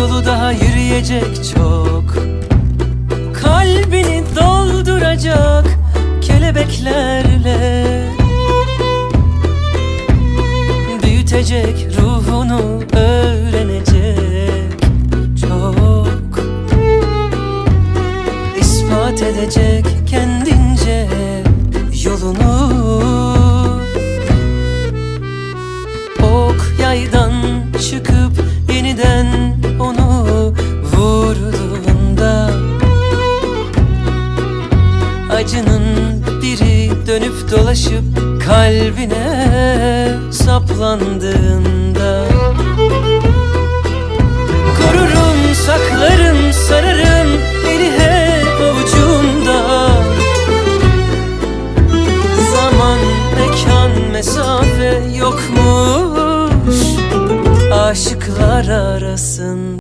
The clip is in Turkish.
yolu daha yürüyecek çok. Kalbini dolduracak kelebeklerle. Büyütecek ruhunu öğrenecek çok. İspat edecek kendince yolunu. Ok yaydan çıkıp acının biri dönüp dolaşıp kalbine saplandığında Kururum saklarım sararım eli hep avucumda Zaman mekan mesafe yokmuş aşıklar arasında